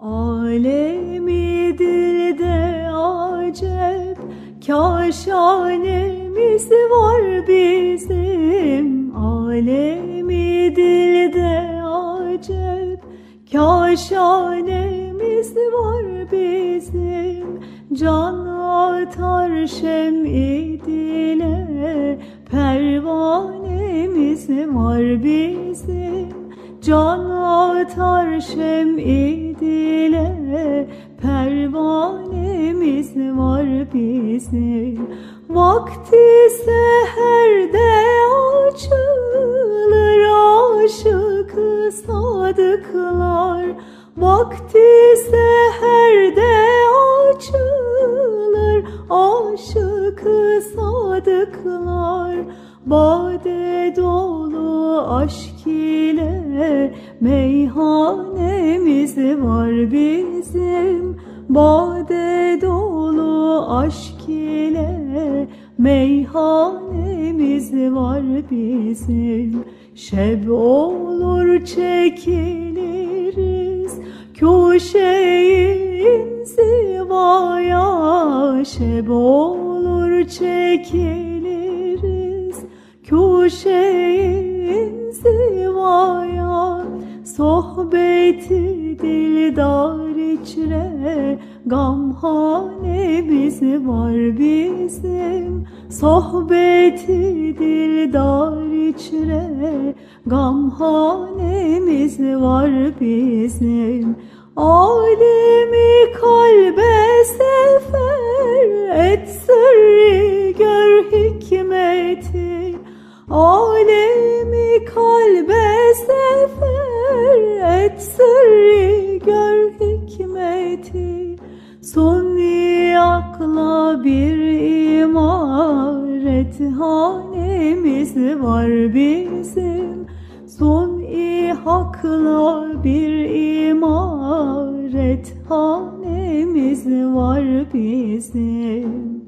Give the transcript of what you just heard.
Alemi dilde acep Kaşanemiz var bizim. Alemi dilde acep Kaşanemiz var bizim. Can atar şem'i dile Pervanemiz var bizim. Can atar şem'i var bizim Vakti seherde açılır Aşık sadıklar. Vakti seherde açılır Aşık sadıklar. Bade dolu aşk ile meyhanemiz var bizim. Bade dolu aşk ile meyhanemiz var bizim. Şeb olur çekiliriz köşeyin zivaya. Şeb olur çekiliriz köşeyin zivaya Sohbeti dildar içre Gamhanemiz var bizim. Sohbeti dildar içre Gamhanemiz var bizim. Alemi kalbe sefer et sırrı gör hikmeti. Alemi hikmeti Suni akla bir imaret. Hanemiz var bizim Suni hakla bir imaret. Hanemiz var bizim